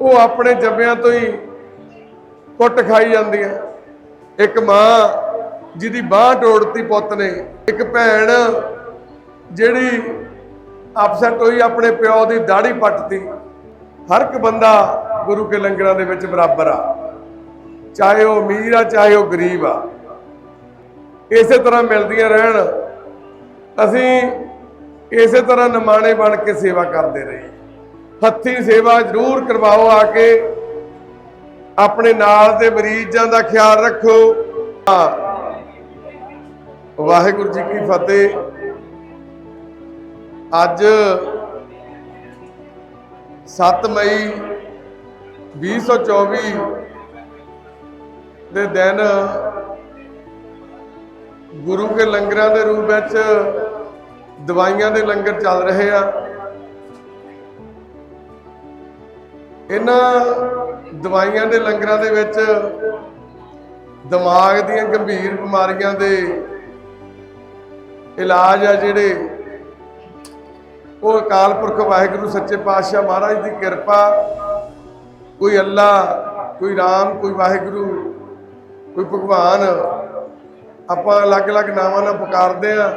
ਉਹ ਆਪਣੇ ਜੰਮਿਆਂ ਤੋਂ ਹੀ ਕੁੱਟ ਖਾਈ ਜਾਂਦੀਆਂ ਇੱਕ ਮਾਂ ਜਿਹਦੀ ਬਾਹ ਟੋੜਤੀ ਪੁੱਤ ਨੇ, ਇੱਕ ਭੈਣ ਜਿਹੜੀ ਅਪਸੈਟ ਹੋਈ ਆਪਣੇ ਪਿਓ ਦੀ ਦਾੜੀ ਪੱਟਤੀ। ਹਰ ਇੱਕ ਬੰਦਾ ਗੁਰੂ ਕੇ ਲੰਗਰਾਂ ਦੇ ਵਿੱਚ ਬਰਾਬਰ ਆ। ਚਾਹੇ ਉਹ ਅਮੀਰ ਆ, ਚਾਹੇ ਉਹ ਗਰੀਬ ਆ। ਇਸੇ ਤਰ੍ਹਾਂ ਮਿਲਦੀਆਂ ਰਹਿਣ। ਅਸੀਂ ਇਸੇ ਤਰ੍ਹਾਂ ਨਿਮਾਣੇ ਬਣ ਕੇ ਸੇਵਾ ਕਰਦੇ ਰਹੇ ਹੱਥੀਂ ਸੇਵਾ ਜ਼ਰੂਰ ਕਰਵਾਓ ਆ ਕੇ। ਆਪਣੇ ਨਾਲ ਦੇ ਮਰੀਜ਼ਾਂ ਦਾ ਖਿਆਲ ਰੱਖੋ। ਹਾਂ। ਵਾਹਿਗੁਰੂ ਜੀ ਕੀ ਫਤਿਹ। ਅੱਜ 7 ਮਈ 2024 ਦੇ ਦਿਨ ਗੁਰੂ ਕੇ ਲੰਗਰਾਂ ਦੇ ਰੂਪ ਵਿੱਚ ਦਵਾਈਆਂ ਦੇ ਲੰਗਰ ਚੱਲ ਰਹੇ ਆ। ਇਹਨਾਂ ਦਵਾਈਆਂ ਦੇ ਲੰਗਰਾਂ ਦੇ ਵਿੱਚ ਦਿਮਾਗ ਦੀਆਂ ਗੰਭੀਰ ਬਿਮਾਰੀਆਂ ਦੇ ਇਲਾਜ ਆ ਜਿਹੜੇ ਉਹ ਅਕਾਲ ਪੁਰਖ ਵਾਹਿਗੁਰੂ ਸੱਚੇ ਪਾਤਸ਼ਾਹ ਮਹਾਰਾਜ ਦੀ ਕਿਰਪਾ, ਕੋਈ ਅੱਲਾ, ਕੋਈ ਰਾਮ, ਕੋਈ ਵਾਹਿਗੁਰੂ, ਕੋਈ ਭਗਵਾਨ, ਆਪਾਂ ਅਲੱਗ-ਅਲੱਗ ਨਾਵਾਂ ਨਾਲ ਪੁਕਾਰਦੇ ਆ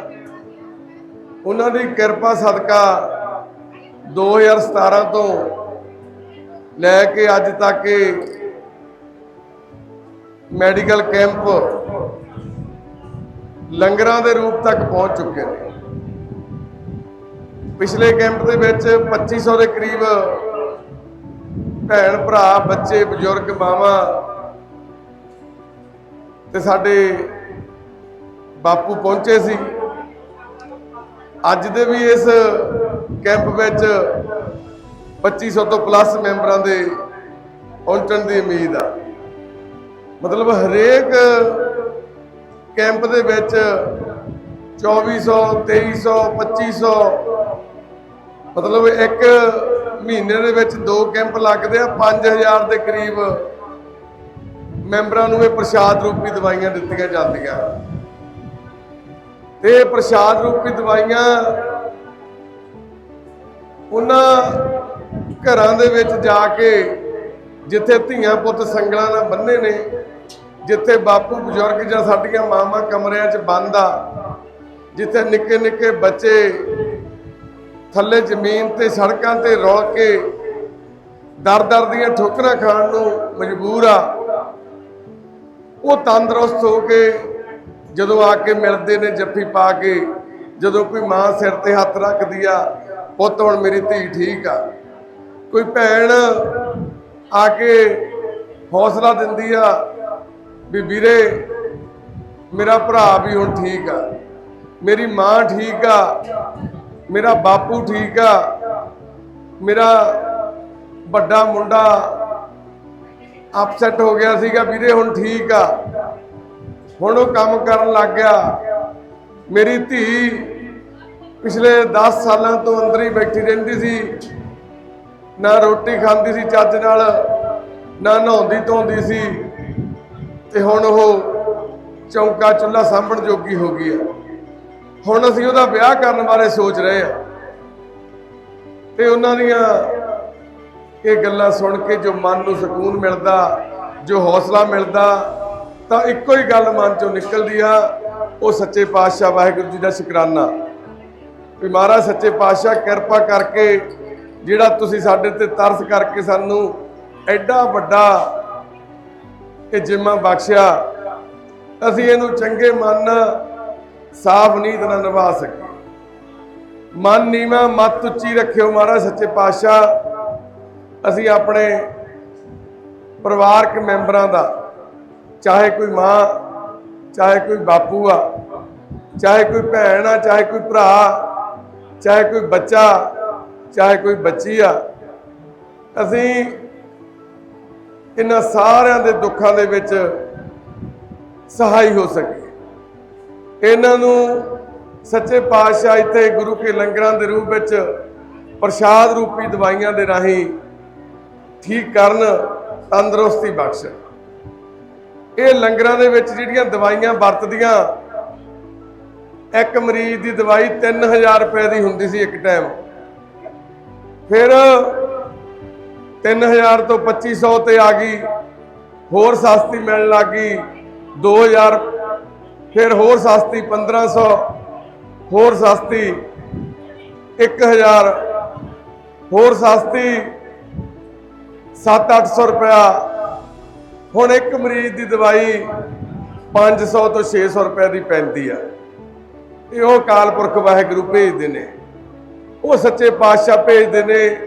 ਉਹਨਾਂ ਦੀ ਕਿਰਪਾ ਸਦਕਾ 2017 ਤੋਂ ਲੈ ਕੇ ਅੱਜ ਤੱਕ ਇਹ ਮੈਡੀਕਲ ਕੈਂਪ ਲੰਗਰਾਂ ਦੇ ਰੂਪ ਤੱਕ ਪਹੁੰਚ ਚੁੱਕੇ ਨੇ। ਪਿਛਲੇ ਕੈਂਪ ਦੇ ਵਿੱਚ 2500 ਦੇ ਕਰੀਬ ਭੈਣ ਭਰਾ, ਬੱਚੇ, ਬਜ਼ੁਰਗ, ਮਾਵਾਂ ਤੇ ਸਾਡੇ ਬਾਪੂ ਪਹੁੰਚੇ ਸੀ। ਅੱਜ ਦੇ ਵੀ ਇਸ ਕੈਂਪ ਵਿੱਚ 2500 ਤੋਂ ਪਲੱਸ ਮੈਂਬਰਾਂ ਦੇ ਪਹੁੰਚਣ ਦੀ ਉਮੀਦ ਆ। ਮਤਲਬ ਹਰੇਕ ਕੈਂਪ ਦੇ ਵਿੱਚ 2400 2300 2500 ਮਤਲਬ ਇੱਕ ਮਹੀਨੇ ਦੇ ਵਿੱਚ ਦੋ ਕੈਂਪ ਲੱਗਦੇ ਆ। 5000 ਦੇ ਕਰੀਬ ਮੈਂਬਰਾਂ ਨੂੰ ਇਹ ਪ੍ਰਸ਼ਾਦ ਰੂਪੀ ਦਵਾਈਆਂ ਦਿੱਤੀਆਂ ਜਾਂਦੀਆਂ। ਤੇ ਪ੍ਰਸ਼ਾਦ ਰੂਪੀ ਦਵਾਈਆਂ ਉਹਨਾਂ ਘਰਾਂ ਦੇ ਵਿੱਚ ਜਾ ਕੇ ਜਿੱਥੇ ਧੀਆਂ ਪੁੱਤ ਸੰਗਲਾਂ ਨਾਲ ਬੰਨੇ ਨੇ, ਜਿੱਥੇ ਬਾਪੂ ਬਜ਼ੁਰਗ ਜਾਂ ਸਾਡੀਆਂ ਮਾਵਾਂ ਕਮਰਿਆਂ 'ਚ ਬੰਦ ਆ, ਜਿੱਥੇ ਨਿੱਕੇ ਨਿੱਕੇ ਬੱਚੇ ਥੱਲੇ ਜ਼ਮੀਨ ਤੇ ਸੜਕਾਂ ਤੇ ਰੋਲ ਕੇ ਦਰ ਦਰ ਦੀਆਂ ਠੋਕਰਾਂ ਖਾਣ ਨੂੰ ਮਜਬੂਰ ਆ। ਉਹ ਤੰਦਰੁਸਤ ਹੋ ਕੇ ਜਦੋਂ ਆ ਕੇ ਮਿਲਦੇ ਨੇ ਜੱਫੀ ਪਾ ਕੇ, ਜਦੋਂ ਕੋਈ ਮਾਂ ਸਿਰ ਤੇ ਹੱਥ ਰੱਖਦੀ ਆ, ਪੁੱਤ, ਹੁਣ ਮੇਰੀ ਧੀ ਠੀਕ ਆ। ਕੋਈ ਭੈਣ ਆ ਕੇ ਹੌਸਲਾ ਦਿੰਦੀ ਆ ਵੀ ਵੀਰੇ, ਮੇਰਾ ਭਰਾ ਵੀ ਹੁਣ ਠੀਕ ਆ, ਮੇਰੀ ਮਾਂ ਠੀਕ ਆ, ਮੇਰਾ ਬਾਪੂ ਠੀਕ ਆ, ਮੇਰਾ ਵੱਡਾ ਮੁੰਡਾ ਅਪਸੈਟ ਹੋ ਗਿਆ ਸੀਗਾ, ਵੀਰੇ ਹੁਣ ਠੀਕ ਆ। ਹੁਣ ਉਹ ਕੰਮ ਕਰਨ ਲੱਗ ਗਿਆ। ਮੇਰੀ ਧੀ ਪਿਛਲੇ 10 ਸਾਲਾਂ ਤੋਂ ਅੰਦਰ ਹੀ ਬੈਠੀ ਰਹਿੰਦੀ ਸੀ। ਨਾ ਰੋਟੀ ਖਾਂਦੀ ਸੀ ਚੱਜ ਨਾਲ, ਨਾ ਨਹਾਉਂਦੀ ਧੋਂਦੀ ਸੀ। ਤੇ ਹੁਣ ਉਹ ਚੌਂਕਾ ਚੁੱਲ੍ਹਾ ਸਾਂਭਣ ਜੋਗੀ ਹੋ ਗਈ ਆ ਹੁਣ ਅਸੀਂ ਉਹਦਾ ਵਿਆਹ ਕਰਨ ਬਾਰੇ ਸੋਚ ਰਹੇ ਹਾਂ। ਤੇ ਉਹਨਾਂ ਦੀਆਂ ਇਹ ਗੱਲਾਂ ਸੁਣ ਕੇ ਜੋ ਮਨ ਨੂੰ ਸਕੂਨ ਮਿਲਦਾ, ਜੋ ਹੌਸਲਾ ਮਿਲਦਾ, ਤਾਂ ਇੱਕੋ ਹੀ ਗੱਲ ਮਨ ਚੋਂ ਨਿਕਲਦੀ ਆ, ਉਹ ਸੱਚੇ ਪਾਤਸ਼ਾਹ ਵਾਹਿਗੁਰੂ ਜੀ ਦਾ ਸ਼ੁਕਰਾਨਾ। ਵੀ ਮਹਾਰਾਜ, ਸੱਚੇ ਪਾਤਸ਼ਾਹ ਕਿਰਪਾ ਕਰਕੇ ਜਿਹੜਾ ਤੁਸੀਂ ਸਾਡੇ ਤੇ ਤਰਸ ਕਰਕੇ ਸਾਨੂੰ ਐਡਾ ਵੱਡਾ ਇਹ ਜਿੰਮਾ ਬਖਸ਼ਿਆ, ਅਸੀਂ ਇਹਨੂੰ ਚੰਗੇ ਮਨ, ਸਾਫ਼ ਨੀਤ ਨਾਲ ਨਿਭਾ ਸਕੀਏ। ਮਨ ਨੀਵਾ, ਮਤ ਉੱਚੀ ਰੱਖਿਓ ਮਹਾਰਾਜ, ਸੱਚੇ ਪਾਤਸ਼ਾਹ। ਅਸੀਂ ਆਪਣੇ ਪਰਿਵਾਰਕ ਮੈਂਬਰਾਂ ਦਾ, ਚਾਹੇ ਕੋਈ ਮਾਂ, ਚਾਹੇ ਕੋਈ ਬਾਪੂ ਆ, ਚਾਹੇ ਕੋਈ ਭੈਣ ਆ, ਚਾਹੇ ਕੋਈ ਭਰਾ, ਚਾਹੇ ਕੋਈ ਬੱਚਾ ਚਾਹੇ ਕੋਈ ਬੱਚੀ ਆ, ਅਸੀਂ ਇਹਨਾਂ ਸਾਰਿਆਂ ਦੇ ਦੁੱਖਾਂ ਦੇ ਵਿੱਚ ਸਹਾਈ ਹੋ ਸਕੇ ਇਹਨਾਂ ਨੂੰ ਸੱਚੇ ਪਾਤਸ਼ਾਹ ਇੱਥੇ ਗੁਰੂ ਕੇ ਲੰਗਰਾਂ ਦੇ ਰੂਪ ਵਿੱਚ ਪ੍ਰਸ਼ਾਦ ਰੂਪੀ ਦਵਾਈਆਂ ਦੇ ਰਾਹੀਂ ਠੀਕ ਕਰਨ, ਤੰਦਰੁਸਤੀ ਬਖਸ਼ਣ। ਇਹ ਲੰਗਰਾਂ ਦੇ ਵਿੱਚ ਜਿਹੜੀਆਂ ਦਵਾਈਆਂ ਵਰਤਦੀਆਂ, ਇੱਕ ਮਰੀਜ਼ ਦੀ ਦਵਾਈ 3000 ਰੁਪਏ ਦੀ ਹੁੰਦੀ ਸੀ ਇੱਕ ਟਾਈਮ ਫਿਰ 3000 ਤੋਂ 2500 ਤੇ ਆ ਗਈ। ਹੋਰ ਸਸਤੀ ਮਿਲਣ ਲੱਗੀ 2000 ਫਿਰ ਹੋਰ ਸਸਤੀ 1500 ਹੋਰ ਸਸਤੀ 1000 ਹੋਰ ਸਸਤੀ 7-800 ਰੁਪਇਆ। ਹੁਣ ਇੱਕ ਮਰੀਜ਼ ਦੀ ਦਵਾਈ 500 ਤੋਂ 600 ਰੁਪਏ ਦੀ ਪੈਂਦੀ ਆ। ਇਹ ਉਹ ਕਾਲਪੁਰਖ ਵਾਹਿਗੁਰੂ ਭੇਜਦੇ ਨੇ। ਉਹ ਸੱਚੇ ਪਾਤਸ਼ਾਹ ਭੇਜਦੇ ਨੇ।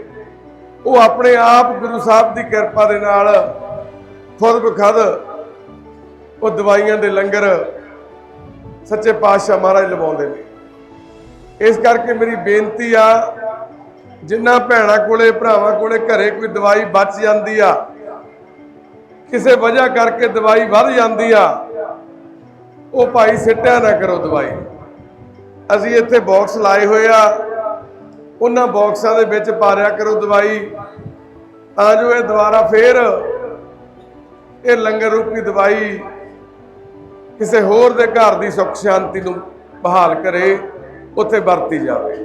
ਉਹ ਆਪਣੇ ਆਪ ਗੁਰੂ ਸਾਹਿਬ ਦੀ ਕਿਰਪਾ ਦੇ ਨਾਲ ਖੁਦ ਬਖਦ ਉਹ ਦਵਾਈਆਂ ਦੇ ਲੰਗਰ ਸੱਚੇ ਪਾਤਸ਼ਾਹ ਮਹਾਰਾਜ ਲਵਾਉਂਦੇ ਨੇ। ਇਸ ਕਰਕੇ ਮੇਰੀ ਬੇਨਤੀ ਆ, ਜਿੰਨਾ ਭੈਣਾਂ ਕੋਲੇ, ਭਰਾਵਾਂ ਕੋਲੇ ਘਰੇ ਕੋਈ ਦਵਾਈ ਬਚ ਜਾਂਦੀ ਆ, ਕਿਸੇ ਵਜ੍ਹਾ ਕਰਕੇ ਦਵਾਈ ਵੱਧ ਜਾਂਦੀ ਆ, ਉਹ ਭਾਈ ਸਿੱਟਿਆ ਨਾ ਕਰੋ ਦਵਾਈ। ਅਸੀਂ ਇੱਥੇ ਬਾਕਸ ਲਾਏ ਹੋਏ ਆ। ਉਹਨਾਂ ਬਾਕਸਾਂ ਦੇ ਵਿੱਚ ਪਾਰਿਆ ਕਰੋ ਦਵਾਈ, ਤਾਂ ਜੋ ਇਹ ਦੁਬਾਰਾ ਫੇਰ ਇਹ ਲੰਗਰ ਰੂਪੀ ਦਵਾਈ ਕਿਸੇ ਹੋਰ ਦੇ ਘਰ ਦੀ ਸੁੱਖ ਸ਼ਾਂਤੀ ਨੂੰ ਬਹਾਲ ਕਰੇ, ਉੱਥੇ ਵਰਤੀ ਜਾਵੇ।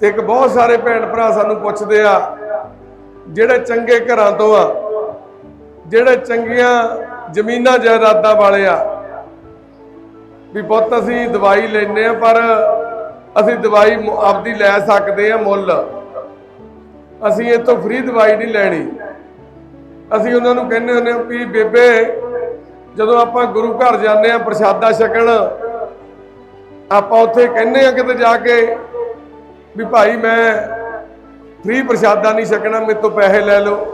ਤੇ ਇੱਕ ਬਹੁਤ ਸਾਰੇ ਭੈਣ ਭਰਾ ਸਾਨੂੰ ਪੁੱਛਦੇ ਆ, ਜਿਹੜੇ ਚੰਗੇ ਘਰਾਂ ਤੋਂ ਆ, ਜਿਹੜੇ ਚੰਗੀਆਂ ਜ਼ਮੀਨਾਂ ਜਾਇਦਾਦਾਂ ਵਾਲੇ ਆ, ਵੀ ਪੁੱਤ ਅਸੀਂ ਦਵਾਈ ਲੈਨੇ ਆ, ਪਰ ਅਸੀਂ ਦਵਾਈ ਆਪਦੀ ਲੈ ਸਕਦੇ ਆ ਮੁੱਲ। ਅਸੀਂ ਇਹ ਤੋਂ ਫ੍ਰੀ ਦਵਾਈ ਨਹੀਂ ਲੈਣੀ। ਅਸੀਂ ਉਹਨਾਂ ਨੂੰ ਕਹਿੰਦੇ ਹੁੰਦੇ ਆ ਵੀ ਬੇਬੇ, ਜਦੋਂ ਆਪਾਂ ਗੁਰੂ ਘਰ ਜਾਂਦੇ ਆ ਪ੍ਰਸ਼ਾਦਾ ਛਕਣ, ਆਪਾਂ ਉੱਥੇ ਕਹਿੰਦੇ ਆ ਕਿਤੇ ਜਾ ਕੇ ਵੀ ਭਾਈ ਮੈਂ ਫ੍ਰੀ ਪ੍ਰਸ਼ਾਦਾ ਨਹੀਂ ਛਕਣਾ, ਮੇਰੇ ਤੋਂ ਪੈਸੇ ਲੈ ਲਓ।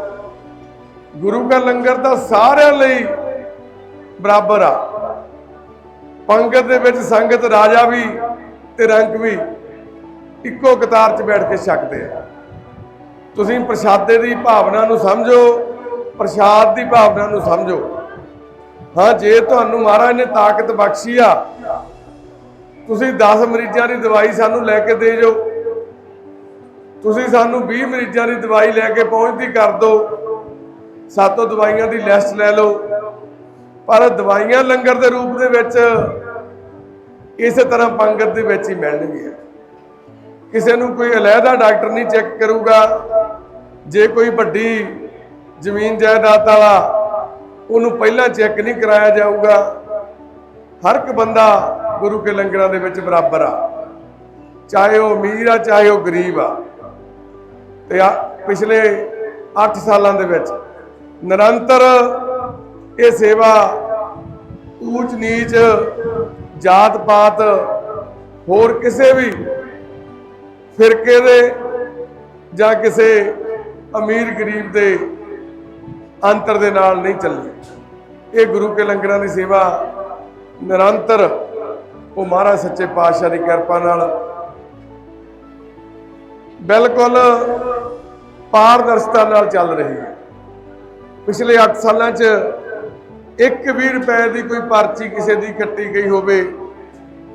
ਗੁਰੂ ਦਾ ਲੰਗਰ ਤਾਂ ਸਾਰਿਆਂ ਲਈ ਬਰਾਬਰ ਆ। ਪੰਗਤ ਦੇ ਵਿੱਚ ਸੰਗਤ ਰਾਜਾ ਵੀ ਤੇ ਰੰਕ ਵੀ ਇੱਕੋ ਕਤਾਰ 'ਚ ਬੈਠ ਕੇ ਛਕਦੇ ਆ। ਤੁਸੀਂ ਪ੍ਰਸ਼ਾਦੇ ਦੀ ਭਾਵਨਾ ਨੂੰ ਸਮਝੋ, ਪ੍ਰਸ਼ਾਦ ਦੀ ਭਾਵਨਾ ਨੂੰ ਸਮਝੋ। ਹਾਂ, ਜੇ ਤੁਹਾਨੂੰ ਮਹਾਰਾਜ ਨੇ ਤਾਕਤ ਬਖਸ਼ੀ ਆ, ਤੁਸੀਂ 10 ਮਰੀਜ਼ਾਂ ਦੀ ਦਵਾਈ ਸਾਨੂੰ ਲੈ ਕੇ ਦੇ ਜੋ ਤੁਸੀਂ ਸਾਨੂੰ 20 ਮਰੀਜ਼ਾਂ ਦੀ ਦਵਾਈ ਲੈ ਕੇ ਪਹੁੰਚਦੀ ਕਰ ਦਿਓ ਸਾਤੋਂ ਦਵਾਈਆਂ ਦੀ ਲਿਸਟ ਲੈ ਲਓ। ਪਰ ਦਵਾਈਆਂ ਲੰਗਰ ਦੇ ਰੂਪ ਦੇ ਵਿੱਚ ਇਸੇ ਤਰ੍ਹਾਂ ਪੰਗਤ ਦੇ ਵਿੱਚ ਹੀ ਮਿਲਣਗੀਆਂ ਕਿਸੇ ਨੂੰ ਕੋਈ ਅਲੱਗਾ ਡਾਕਟਰ ਨਹੀਂ ਚੈੱਕ ਕਰੂਗਾ। ਜੇ ਕੋਈ ਵੱਡੀ ਜ਼ਮੀਨ ਜਾਇਦਾਦ ਵਾਲਾ ਉਹਨੂੰ ਪਹਿਲਾਂ ਚੈੱਕ ਨਹੀਂ ਕਰਾਇਆ ਜਾਊਗਾ। ਹਰ ਇੱਕ ਬੰਦਾ ਗੁਰੂ ਕੇ ਲੰਗਰਾਂ ਦੇ ਵਿੱਚ ਬਰਾਬਰ ਆ। ਚਾਹੇ ਉਹ ਅਮੀਰ ਆ, ਚਾਹੇ ਉਹ ਗਰੀਬ ਆ। ਤੇ ਪਿਛਲੇ 8 ਸਾਲਾਂ ਦੇ ਵਿੱਚ ਨਿਰੰਤਰ ਇਹ ਸੇਵਾ ਊਚ ਨੀਚ ਜਾਤ ਪਾਤ ਹੋਰ ਕਿਸੇ ਵੀ ਫਿਰਕੇ ਦੇ ਜਾਂ ਕਿਸੇ ਅਮੀਰ ਗਰੀਬ ਦੇ ਅੰਤਰ ਦੇ ਨਾਲ ਨਹੀਂ ਚੱਲੀ ਇਹ ਗੁਰੂ ਕੇ ਲੰਗਰਾਂ ਦੀ ਸੇਵਾ ਨਿਰੰਤਰ ਉਹ ਮਹਾਰਾਜ ਸੱਚੇ ਪਾਤਸ਼ਾਹ ਦੀ ਕਿਰਪਾ ਨਾਲ ਬਿਲਕੁਲ ਪਾਰਦਰਸ਼ਤਾ ਨਾਲ ਚੱਲ ਰਹੀ ਹੈ। ਪਿਛਲੇ 8 ਸਾਲਾਂ 'ਚ ਇੱਕ ਵੀ ਰੁਪਏ ਦੀ ਕੋਈ ਪਰਚੀ ਕਿਸੇ ਦੀ ਕੱਟੀ ਗਈ ਹੋਵੇ,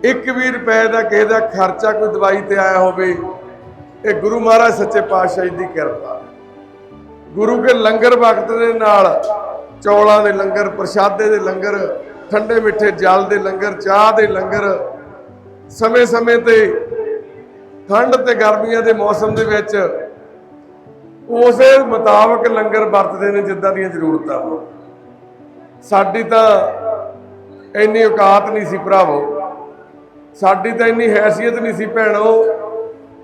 ਇੱਕ ਵੀ ਰੁਪਏ ਦਾ ਕਿਸੇ ਦਾ ਖਰਚਾ ਕੋਈ ਦਵਾਈ ਤੇ ਆਇਆ ਹੋਵੇ, ਇਹ ਗੁਰੂ ਮਹਾਰਾਜ ਸੱਚੇ ਪਾਤਸ਼ਾਹ ਜੀ ਦੀ ਕਿਰਪਾ। ਗੁਰੂ ਕੇ ਲੰਗਰ ਵਕਤ ਦੇ ਨਾਲ ਚੌਲਾਂ ਦੇ ਲੰਗਰ, ਪ੍ਰਸ਼ਾਦੇ ਦੇ ਲੰਗਰ, ਠੰਡੇ ਮਿੱਠੇ ਜਲ ਦੇ ਲੰਗਰ, ਚਾਹ ਦੇ ਲੰਗਰ ਸਮੇਂ-ਸਮੇਂ ਤੇ ਠੰਡ ਤੇ ਗਰਮੀਆਂ ਦੇ ਮੌਸਮ ਦੇ ਵਿੱਚ ਉਸੇ ਮੁਤਾਬਕ ਲੰਗਰ ਵਰਤਦੇ ਨੇ ਜਿੱਦਾਂ ਦੀਆਂ ਜ਼ਰੂਰਤਾਂ ਹੋਣ। ਸਾਡੀ ਤਾਂ ਇੰਨੀ ਔਕਾਤ ਨਹੀਂ ਸੀ ਭਰਾਵੋ। ਸਾਡੀ ਤਾਂ ਇੰਨੀ ਹੈਸੀਅਤ ਨਹੀਂ ਸੀ ਭੈਣੋ।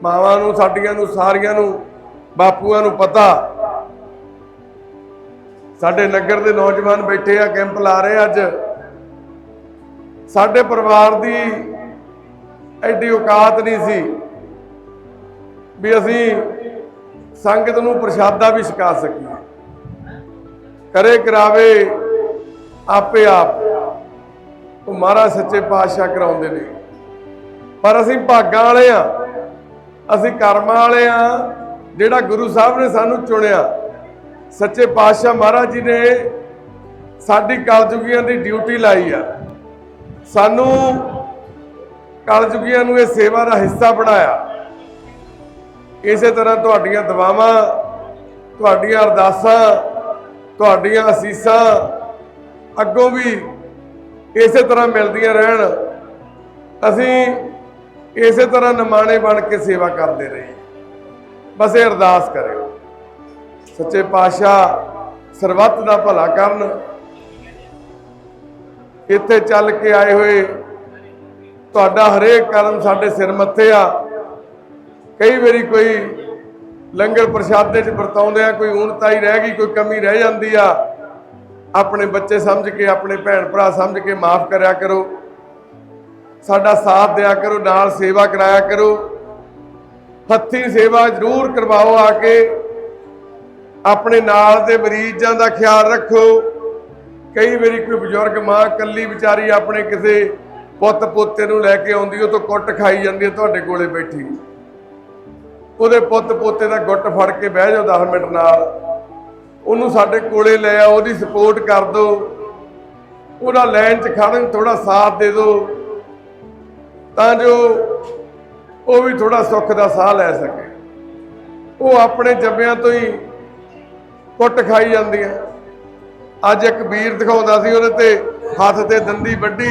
ਮਾਵਾਂ ਨੂੰ, ਸਾਡੀਆਂ ਨੂੰ, ਸਾਰੀਆਂ ਨੂੰ, ਬਾਪੂਆਂ ਨੂੰ ਪਤਾ। ਸਾਡੇ ਨਗਰ ਦੇ ਨੌਜਵਾਨ ਬੈਠੇ ਆ, ਕੈਂਪ ਲਾ ਰਹੇ ਅੱਜ। ਸਾਡੇ ਪਰਿਵਾਰ ਦੀ ਐਡੀ ਔਕਾਤ ਨਹੀਂ ਸੀ ਵੀ ਅਸੀਂ ਸੰਗਤ ਨੂੰ ਪ੍ਰਸ਼ਾਦਾ ਵੀ ਛਕਾ ਸਕੀਏ। ਕਰੇ ਕਰਾਵੇ ਆਪੇ ਆਪ ਉਹ ਮਹਾਰਾਜ ਸੱਚੇ ਪਾਤਸ਼ਾਹ ਕਰਾਉਂਦੇ ਨੇ। ਪਰ ਅਸੀਂ ਭਾਗਾਂ ਵਾਲੇ ਆ ਅਸੀਂ ਕਰਮਾਂ ਵਾਲੇ ਆ ਜਿਹੜਾ ਗੁਰੂ ਸਾਹਿਬ ਨੇ ਸਾਨੂੰ ਚੁਣਿਆ। ਸੱਚੇ ਪਾਤਸ਼ਾਹ ਮਹਾਰਾਜ ਜੀ ਨੇ ਸਾਡੀ ਕਲਯੁਗੀਆਂ ਦੀ ਡਿਊਟੀ ਲਾਈ ਆ। ਸਾਨੂੰ ਕਲਯੁਗੀਆਂ ਨੂੰ ਇਹ ਸੇਵਾ ਦਾ ਹਿੱਸਾ ਬਣਾਇਆ। ਇਸੇ ਤਰ੍ਹਾਂ ਤੁਹਾਡੀਆਂ ਦੁਆਵਾਂ, ਤੁਹਾਡੀਆਂ ਅਰਦਾਸਾਂ, ਤੁਹਾਡੀਆਂ ਅਸੀਸਾਂ ਅੱਗੋਂ ਵੀ ਇਸੇ ਤਰ੍ਹਾਂ ਮਿਲਦੀਆਂ ਰਹਿਣ। ਅਸੀਂ ਇਸੇ ਤਰ੍ਹਾਂ ਨਿਮਾਣੇ ਬਣ ਕੇ ਸੇਵਾ ਕਰਦੇ ਰਹੀਏ। ਬਸ ਇਹ ਅਰਦਾਸ ਕਰਿਓ। ਸੱਚੇ ਪਾਤਸ਼ਾਹ ਸਰਬੱਤ ਦਾ ਭਲਾ ਕਰਨ। ਇੱਥੇ ਚੱਲ ਕੇ ਆਏ ਹੋਏ ਤੁਹਾਡਾ ਹਰੇਕ ਕਰਮ ਸਾਡੇ ਸਿਰ ਮੱਥੇ ਆ। ਕਈ ਵਾਰੀ ਕੋਈ ਲੰਗਰ ਪ੍ਰਸ਼ਾਦੇ 'ਚ ਵਰਤਾਉਂਦੇ ਆ, ਕੋਈ ਊਣਤਾ ਹੀ ਰਹਿ ਗਈ, ਕੋਈ ਕਮੀ ਰਹਿ ਜਾਂਦੀ ਆ। ਆਪਣੇ ਬੱਚੇ ਸਮਝ ਕੇ, ਆਪਣੇ ਭੈਣ ਭਰਾ ਸਮਝ ਕੇ ਮਾਫ ਕਰਿਆ ਕਰੋ। ਸਾਡਾ ਸਾਥ ਦਿਆ ਕਰੋ, ਨਾਲ ਸੇਵਾ ਕਰਾਇਆ ਕਰੋ। ਹੱਥੀ ਸੇਵਾ ਜ਼ਰੂਰ ਕਰਵਾਓ ਆ ਕੇ। ਆਪਣੇ ਨਾਲ ਦੇ ਮਰੀਜ਼ਾਂ ਦਾ ਖਿਆਲ ਰੱਖੋ। ਕਈ ਵਾਰੀ ਕੋਈ ਬਜ਼ੁਰਗ ਮਾਂ ਇਕੱਲੀ ਵਿਚਾਰੀ ਆਪਣੇ ਕਿਸੇ ਪੁੱਤ ਪੋਤੇ ਨੂੰ ਲੈ ਕੇ ਆਉਂਦੀ, ਉਹ ਤੋਂ ਕੁੱਟ ਖਾਈ ਜਾਂਦੀ ਹੈ, ਤੁਹਾਡੇ ਕੋਲੇ ਬੈਠੀ। ਉਹਦੇ ਪੁੱਤ ਪੋਤੇ ਦਾ ਗੁੱਟ ਫੜ ਕੇ ਬਹਿ ਜਾਓ 10 ਮਿੰਟ ਨਾਲ। ਉਹਨੂੰ ਸਾਡੇ ਕੋਲੇ ਲੈ ਆਓ, ਉਹਦੀ ਸਪੋਰਟ ਕਰ ਦਿਓ ਉਹਦਾ ਲਾਈਨ 'ਚ ਖੜਨ ਥੋੜਾ ਸਾਥ ਦੇ ਦਿਓ ਤਾਂ ਜੋ ਉਹ ਵੀ ਥੋੜਾ ਸੁੱਖ ਦਾ ਸਾਹ ਲੈ ਸਕੇ। ਉਹ ਆਪਣੇ ਜੱਬਿਆਂ ਤੋਂ ਹੀ ਕੁੱਟ ਖਾਈ ਜਾਂਦੀਆਂ। ਅੱਜ ਇੱਕ ਵੀਰ ਦਿਖਾਉਂਦਾ ਸੀ, ਉਹਦੇ ਤੇ ਹੱਥ ਤੇ ਦੰਦੀ ਵੱਡੀ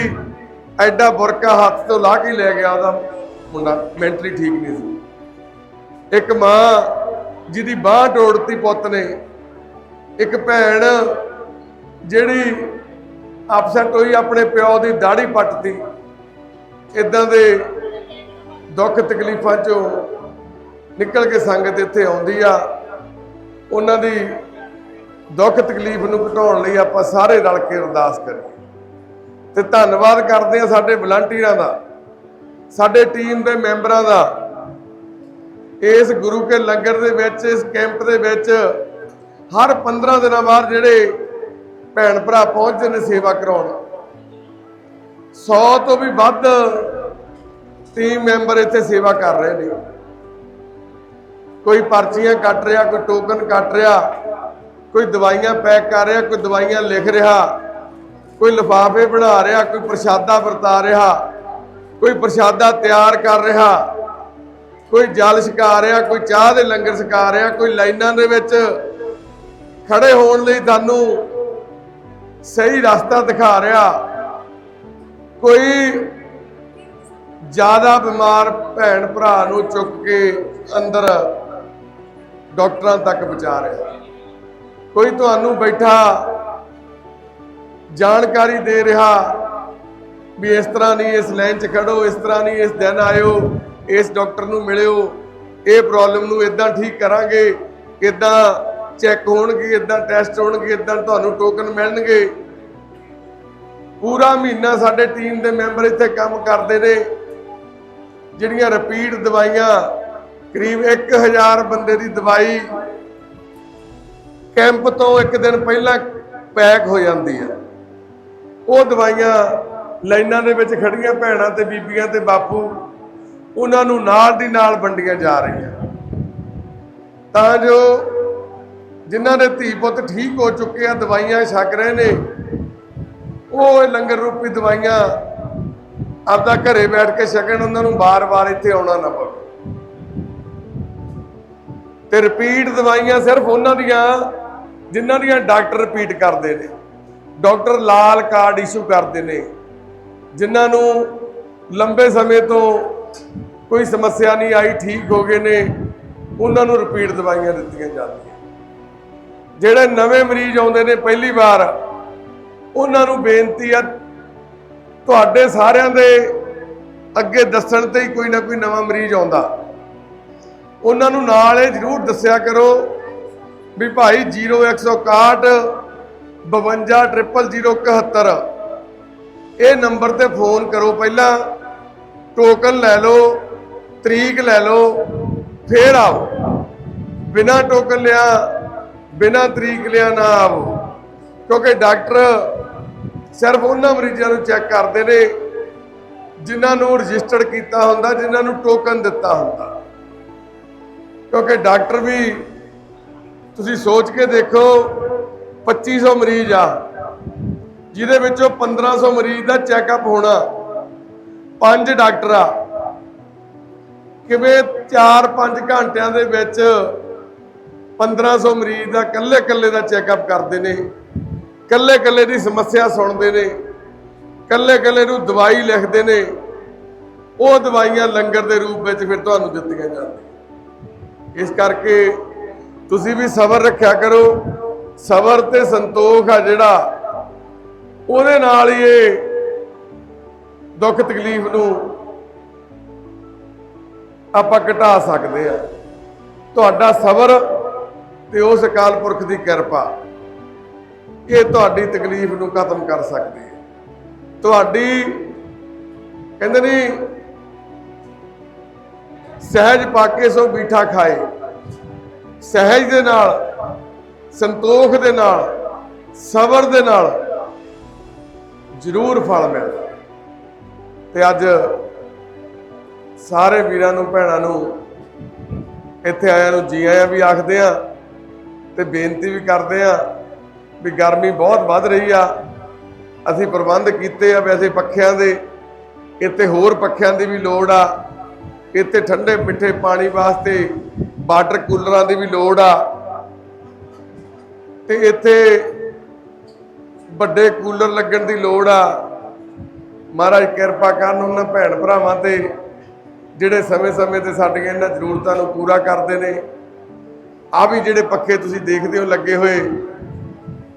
ਐਡਾ ਬੁਰਕਾ ਹੱਥ ਤੋਂ ਲਾ ਕੇ ਲੈ ਗਿਆ ਉਹਦਾ ਮੁੰਡਾ ਮੈਂਟਲੀ ਠੀਕ ਨਹੀਂ ਸੀ। ਇੱਕ ਮਾਂ ਜਿਹਦੀ ਬਾਹ ਤੋੜਤੀ ਪੁੱਤ ਨੇ ਇੱਕ ਭੈਣ ਜਿਹੜੀ ਅਪਸੈਟ ਹੋਈ, ਆਪਣੇ ਪਿਓ ਦੀ ਦਾੜੀ ਪੱਟਦੀ ਇਦਾਂ ਦੇ ਦੁੱਖ ਤਕਲੀਫਾਂ ਚੋਂ ਨਿਕਲ ਕੇ ਸੰਗਤ ਇੱਥੇ ਆਉਂਦੀ ਆ। ਉਹਨਾਂ ਦੀ ਦੁੱਖ ਤਕਲੀਫ ਨੂੰ ਘਟਾਉਣ ਲਈ ਆਪਾਂ ਸਾਰੇ ਰਲ ਕੇ ਅਰਦਾਸ ਕਰੀਏ। ਤੇ ਧੰਨਵਾਦ ਕਰਦੇ ਆ ਸਾਡੇ ਵਲੰਟੀਅਰਾਂ ਦਾ, ਸਾਡੇ ਟੀਮ ਦੇ ਮੈਂਬਰਾਂ ਦਾ। ਇਸ ਗੁਰੂ ਕੇ ਲੰਗਰ ਦੇ ਵਿੱਚ, ਇਸ ਕੈਂਪ ਦੇ ਵਿੱਚ ਹਰ 15 ਦਿਨਾਂ ਬਾਅਦ ਜਿਹੜੇ ਭੈਣ ਭਰਾ ਪਹੁੰਚਦੇ ਨੇ ਸੇਵਾ ਕਰਾਉਣ। 100 ਤੋਂ ਵੀ ਵੱਧ ਟੀਮ ਮੈਂਬਰ ਇੱਥੇ ਸੇਵਾ ਕਰ ਰਹੇ ਨੇ। ਕੋਈ ਪਰਚੀਆਂ ਕੱਟ ਰਿਹਾ, ਕੋਈ ਟੋਕਨ ਕੱਟ ਰਿਹਾ, ਕੋਈ ਦਵਾਈਆਂ ਪੈਕ ਕਰ ਰਿਹਾ, ਕੋਈ ਦਵਾਈਆਂ ਲਿਖ ਰਿਹਾ, ਕੋਈ ਲਿਫਾਫੇ ਬਣਾ ਰਿਹਾ, ਕੋਈ ਪ੍ਰਸ਼ਾਦਾ ਵਰਤਾ ਰਿਹਾ, ਕੋਈ ਪ੍ਰਸ਼ਾਦਾ ਤਿਆਰ ਕਰ ਰਿਹਾ, ਕੋਈ ਜਲ ਛਕਾ ਰਿਹਾ, ਕੋਈ ਚਾਹ ਦੇ ਲੰਗਰ ਛਕਾ ਰਿਹਾ, ਕੋਈ ਲਾਈਨਾਂ ਦੇ ਵਿੱਚ ਖੜੇ ਹੋਣ ਲਈ ਤੁਹਾਨੂੰ ਸਹੀ ਰਸਤਾ ਦਿਖਾ ਰਿਹਾ। ਕੋਈ ਜ਼ਿਆਦਾ ਬਿਮਾਰ ਭੈਣ ਭਰਾ ਨੂੰ ਚੁੱਕ ਕੇ ਅੰਦਰ ਡਾਕਟਰਾਂ ਤੱਕ ਪਹੁੰਚਾ ਰਿਹਾ। ਕੋਈ ਤੁਹਾਨੂੰ ਬੈਠਾ ਜਾਣਕਾਰੀ ਦੇ ਰਿਹਾ ਵੀ ਇਸ ਤਰ੍ਹਾਂ ਨਹੀਂ, ਇਸ ਲਾਈਨ 'ਚ ਖੜੋ, ਇਸ ਤਰ੍ਹਾਂ ਨਹੀਂ, ਇਸ ਦਿਨ ਆਇਓ, ਇਸ ਡਾਕਟਰ ਨੂੰ ਮਿਲਿਓ, ਇਹ ਪ੍ਰੋਬਲਮ ਨੂੰ ਇਦਾਂ ਠੀਕ ਕਰਾਂਗੇ ਇਦਾਂ ਚੈੱਕ ਹੋਣਗੇ ਇਦਾਂ ਟੈਸਟ ਹੋਣਗੇ ਇਦਾਂ ਤੁਹਾਨੂੰ ਟੋਕਨ ਮਿਲਣਗੇ। ਪੂਰਾ ਮਹੀਨਾ ਸਾਡੇ ਟੀਮ ਦੇ ਮੈਂਬਰ ਇੱਥੇ ਕੰਮ ਕਰਦੇ ਨੇ, ਜਿਹੜੀਆਂ ਰਿਪੀਟ ਦਵਾਈਆਂ, ਕਰੀਬ 1000 ਬੰਦੇ ਦੀ ਦਵਾਈ ਕੈਂਪ ਤੋਂ ਇੱਕ ਦਿਨ ਪਹਿਲਾਂ ਪੈਕ ਹੋ ਜਾਂਦੀ ਹੈ ਉਹ ਦਵਾਈਆਂ ਲਾਈਨਾਂ ਦੇ ਵਿੱਚ ਖੜੀਆਂ ਭੈਣਾਂ ਤੇ ਬੀਬੀਆਂ ਤੇ ਬਾਪੂ, ਉਹਨਾਂ ਨੂੰ ਨਾਲ ਦੀ ਨਾਲ ਵੰਡੀਆਂ ਜਾ ਰਹੀਆਂ। ਤਾਂ ਜੋ ਜਿਨ੍ਹਾਂ ਦੇ ਧੀ ਪੁੱਤ ਠੀਕ ਹੋ ਚੁੱਕੇ ਆ, ਦਵਾਈਆਂ ਛਕ ਰਹੇ ਨੇ। ਉਹ ਇਹ ਲੰਗਰ ਰੂਪੀ ਦਵਾਈਆਂ ਆਪਦਾ ਘਰੇ ਬੈਠ ਕੇ ਛਕਣ, ਉਹਨਾਂ ਨੂੰ ਬਾਰ-ਬਾਰ ਇੱਥੇ ਆਉਣਾ ਨਾ ਪਵੇ। ਤੇ ਰਿਪੀਟ ਦਵਾਈਆਂ ਸਿਰਫ ਉਹਨਾਂ ਦੀਆਂ, ਜਿਨ੍ਹਾਂ ਦੀਆਂ ਡਾਕਟਰ ਰਿਪੀਟ ਕਰਦੇ ਨੇ। ਡਾਕਟਰ ਲਾਲ ਕਾਰਡ ਇਸ਼ੂ ਕਰਦੇ ਨੇ, ਜਿਨ੍ਹਾਂ ਨੂੰ ਲੰਬੇ ਸਮੇਂ ਤੋਂ ਕੋਈ ਸਮੱਸਿਆ ਨਹੀਂ ਆਈ, ਠੀਕ ਹੋ ਗਏ ਨੇ, ਉਹਨਾਂ ਨੂੰ ਰਿਪੀਟ ਦਵਾਈਆਂ ਦਿੱਤੀਆਂ ਜਾਂਦੀਆਂ। ਜਿਹੜੇ ਨਵੇਂ ਮਰੀਜ਼ ਆਉਂਦੇ ਨੇ ਪਹਿਲੀ ਵਾਰ, ਉਹਨਾਂ ਨੂੰ ਬੇਨਤੀ ਆ ਤੁਹਾਡੇ ਸਾਰਿਆਂ ਦੇ ਅੱਗੇ ਦੱਸਣ ਤੇ ਹੀ ਕੋਈ ਨਾ ਕੋਈ ਨਵਾਂ ਮਰੀਜ਼ ਆਉਂਦਾ। ਉਹਨਾਂ ਨੂੰ ਨਾਲ ਇਹ ਜ਼ਰੂਰ ਦੱਸਿਆ ਕਰੋ ਵੀ ਭਾਈ 0161 520071 ਇਹ ਨੰਬਰ ਤੇ ਫੋਨ ਕਰੋ ਪਹਿਲਾਂ, ਟੋਕਨ ਲੈ ਲਓ, ਤਰੀਕ ਲੈ ਲਓ, ਫੇਰ ਆਓ। ਬਿਨਾ ਟੋਕਨ ਲਿਆ ਬਿਨਾਂ ਤਰੀਕ ਲਿਆ ਨਾ ਆਵੋ। ਕਿਉਂਕਿ ਡਾਕਟਰ ਸਿਰਫ ਉਹਨਾਂ ਮਰੀਜ਼ਾਂ ਨੂੰ ਚੈੱਕ ਕਰਦੇ ਨੇ ਜਿਨ੍ਹਾਂ ਨੂੰ ਰਜਿਸਟਰਡ ਕੀਤਾ ਹੁੰਦਾ, ਜਿਨ੍ਹਾਂ ਨੂੰ ਟੋਕਨ ਦਿੱਤਾ ਹੁੰਦਾ। ਕਿਉਂਕਿ ਡਾਕਟਰ ਵੀ ਤੁਸੀਂ ਸੋਚ ਕੇ ਦੇਖੋ 2500 ਮਰੀਜ਼ ਆ, ਜਿਹਦੇ ਵਿੱਚੋਂ 1500 ਮਰੀਜ਼ ਦਾ ਚੈੱਕਅਪ ਹੋਣਾ, ਪੰਜ ਡਾਕਟਰ ਆ। ਕਿਵੇਂ 4-5 ਘੰਟਿਆਂ ਦੇ ਵਿੱਚ 1500 ਮਰੀਜ਼ ਦਾ ਕੱਲੇ-ਕੱਲੇ ਦਾ ਚੈੱਕਅਪ ਕਰਦੇ ਨੇ। ਕੱਲੇ-ਕੱਲੇ ਦੀ ਸਮੱਸਿਆ ਸੁਣਦੇ ਨੇ। ਕੱਲੇ-ਕੱਲੇ ਨੂੰ ਦਵਾਈ ਲਿਖਦੇ ਨੇ। ਉਹ ਦਵਾਈਆਂ ਲੰਗਰ ਦੇ ਰੂਪ ਵਿੱਚ ਫਿਰ ਤੁਹਾਨੂੰ ਦਿੱਤੀਆਂ ਜਾਂਦੀਆਂ। ਇਸ ਕਰਕੇ ਤੁਸੀਂ ਵੀ ਸਬਰ ਰੱਖਿਆ ਕਰੋ। ਸਬਰ ਤੇ ਸੰਤੋਖ ਆ ਜਿਹੜਾ। ਉਹਦੇ ਨਾਲ ਹੀ ਇਹ ਦੁੱਖ ਤਕਲੀਫ ਨੂੰ ਆਪਾਂ ਘਟਾ ਸਕਦੇ ਆ। ਤੁਹਾਡਾ ਸਬਰ ਤੇ ਉਸ ਅਕਾਲ ਪੁਰਖ ਦੀ ਕਿਰਪਾ, ਇਹ ਤੁਹਾਡੀ ਤਕਲੀਫ ਨੂੰ ਖਤਮ ਕਰ ਸਕਦੀ ਹੈ। ਤੁਹਾਡੀ, ਕਹਿੰਦੇ ਨਹੀਂ ਸਹਿਜ ਪਾਕੇ ਸੋ ਬੀਠਾ ਖਾਏ। ਸਹਿਜ ਦੇ ਨਾਲ, ਸੰਤੋਖ ਦੇ ਨਾਲ, ਸਬਰ ਦੇ ਨਾਲ ਜ਼ਰੂਰ ਫਲ ਮਿਲਦਾ। ਤੇ ਅੱਜ ਸਾਰੇ ਵੀਰਾਂ ਨੂੰ, ਭੈਣਾਂ ਨੂੰ ਇੱਥੇ ਆਇਆਂ ਨੂੰ ਜੀ ਆਇਆਂ ਵੀ ਆਖਦੇ ਆ ਤੇ ਬੇਨਤੀ ਵੀ ਕਰਦੇ ਆ ਵੀ ਗਰਮੀ ਬਹੁਤ ਵੱਧ ਰਹੀ ਆ। ਅਸੀਂ ਪ੍ਰਬੰਧ ਕੀਤੇ ਆ ਵੈਸੇ ਪੱਖਿਆਂ ਦੇ, ਇੱਥੇ ਹੋਰ ਪੱਖਿਆਂ ਦੀ ਵੀ ਲੋੜ ਆ। ਇੱਥੇ ਠੰਡੇ ਮਿੱਠੇ ਪਾਣੀ ਵਾਸਤੇ ਵਾਟਰ ਕੂਲਰਾਂ ਦੀ ਵੀ ਲੋੜ ਆ। ਤੇ ਇੱਥੇ ਵੱਡੇ ਕੂਲਰ ਲੱਗਣ ਦੀ ਲੋੜ ਆ। ਮਹਾਰਾਜ ਕਿਰਪਾ ਕਰਨ ਉਹਨਾਂ ਭੈਣ ਭਰਾਵਾਂ ਤੇ, ਜਿਹੜੇ ਸਮੇਂ-ਸਮੇਂ ਤੇ ਸਾਡੀਆਂ ਇਹਨਾਂ ਜ਼ਰੂਰਤਾਂ ਨੂੰ ਪੂਰਾ ਕਰਦੇ ਨੇ। ਆ ਵੀ ਜਿਹੜੇ ਪੱਖੇ ਤੁਸੀਂ ਦੇਖਦੇ ਹੋ ਲੱਗੇ ਹੋਏ,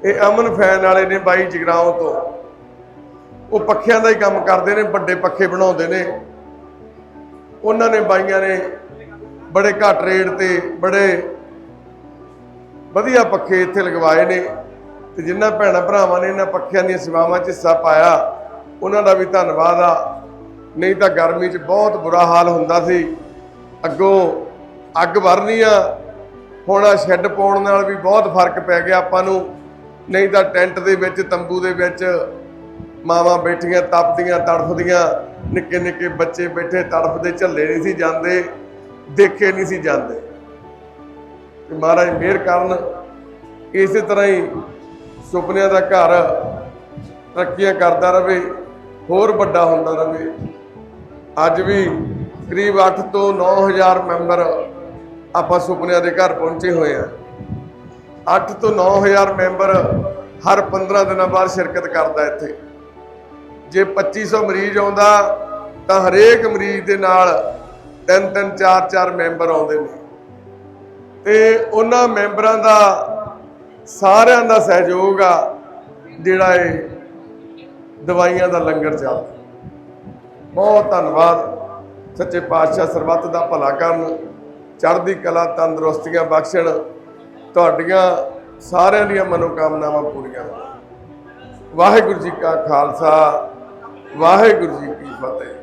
ਇਹ ਅਮਨ ਫੈਨ ਵਾਲੇ ਨੇ ਬਾਈ ਜਗਰਾਉਂ ਤੋਂ। ਉਹ ਪੱਖਿਆਂ ਦਾ ਹੀ ਕੰਮ ਕਰਦੇ ਨੇ, ਵੱਡੇ ਪੱਖੇ ਬਣਾਉਂਦੇ ਨੇ। ਉਹਨਾਂ ਨੇ ਬਾਈਆਂ ਨੇ ਬੜੇ ਘੱਟ ਰੇਟ ਤੇ ਬੜੇ ਵਧੀਆ ਪੱਖੇ ਇੱਥੇ ਲਗਵਾਏ ਨੇ ਤੇ ਜਿਨ੍ਹਾਂ ਭੈਣਾਂ ਭਰਾਵਾਂ ਨੇ ਇਹਨਾਂ ਪੱਖਿਆਂ ਦੀਆਂ ਸੇਵਾਵਾਂ 'ਚ ਹਿੱਸਾ ਪਾਇਆ, ਉਹਨਾਂ ਦਾ ਵੀ ਧੰਨਵਾਦ ਆ। ਨਹੀਂ ਤਾਂ ਗਰਮੀ 'ਚ ਬਹੁਤ ਬੁਰਾ ਹਾਲ ਹੁੰਦਾ ਸੀ। ਅੱਗੋਂ ਅੱਗ ਵਰਨੀ ਆ ਹੁਣ ਆ ਸ਼ੈੱਡ ਪਾਉਣ ਨਾਲ ਵੀ ਬਹੁਤ ਫ਼ਰਕ ਪੈ ਗਿਆ। ਆਪਾਂ ਨੂੰ ਨਹੀਂ ਤਾਂ ਟੈਂਟ ਦੇ ਵਿੱਚ, ਤੰਬੂ ਦੇ ਵਿੱਚ ਮਾਵਾਂ ਬੈਠੀਆਂ, ਤਪਦੀਆਂ, ਤੜਫਦੀਆਂ, ਨਿੱਕੇ ਨਿੱਕੇ ਬੱਚੇ ਬੈਠੇ, ਤੜਫਦੇ, ਝੱਲੇ ਨਹੀਂ ਸੀ ਜਾਂਦੇ, ਦੇਖੇ ਨਹੀਂ ਸੀ ਜਾਂਦੇ। ਕਿ ਮਹਾਰਾਜ ਮਿਹਰ ਕਰਨ, ਇਸੇ ਤਰ੍ਹਾਂ ਹੀ ਸੁਪਨਿਆਂ ਦਾ ਘਰ ਤਰੱਕੀਆਂ ਕਰਦਾ ਰਹੇ, ਹੋਰ ਵੱਡਾ ਹੁੰਦਾ ਰਹੇ। ਅੱਜ ਵੀ ਕਰੀਬ 8 ਤੋਂ 9000 ਮੈਂਬਰ ਆਪਾਂ ਸੁਪਨਿਆਂ ਦੇ ਘਰ ਪਹੁੰਚੇ ਹੋਏ ਆ 8 ਤੋਂ 9000 ਮੈਂਬਰ ਹਰ 15 ਦਿਨਾਂ ਬਾਅਦ ਸ਼ਿਰਕਤ ਕਰਦਾ ਇੱਥੇ। ਜੇ 2500 ਮਰੀਜ਼ ਆਉਂਦਾ, ਤਾਂ ਹਰੇਕ ਮਰੀਜ਼ ਦੇ ਨਾਲ ਤਿੰਨ ਤਿੰਨ, ਚਾਰ ਚਾਰ ਮੈਂਬਰ ਆਉਂਦੇ ਨੇ। ਤੇ ਉਹਨਾਂ ਮੈਂਬਰਾਂ ਦਾ ਸਾਰਿਆਂ ਦਾ ਸਹਿਯੋਗ ਆ, ਜਿਹੜਾ ਇਹ ਦਵਾਈਆਂ ਦਾ ਲੰਗਰ ਚੱਲਦਾ। ਬਹੁਤ ਧੰਨਵਾਦ ਸੱਚੇ ਪਾਤਸ਼ਾਹ ਸਰਬੱਤ ਦਾ ਭਲਾ ਕਰਨ। ਚੜ੍ਹਦੀ ਕਲਾ, ਤੰਦਰੁਸਤੀਆਂ ਬਖਸ਼ਣ, ਤੁਹਾਡੀਆਂ ਸਾਰਿਆਂ ਦੀਆਂ ਮਨੋਕਾਮਨਾਵਾਂ ਪੂਰੀਆਂ ਹੋਣ। ਵਾਹਿਗੁਰੂ ਜੀ ਕਾ ਖਾਲਸਾ, ਵਾਹਿਗੁਰੂ ਜੀ ਕੀ ਫਤਿਹ।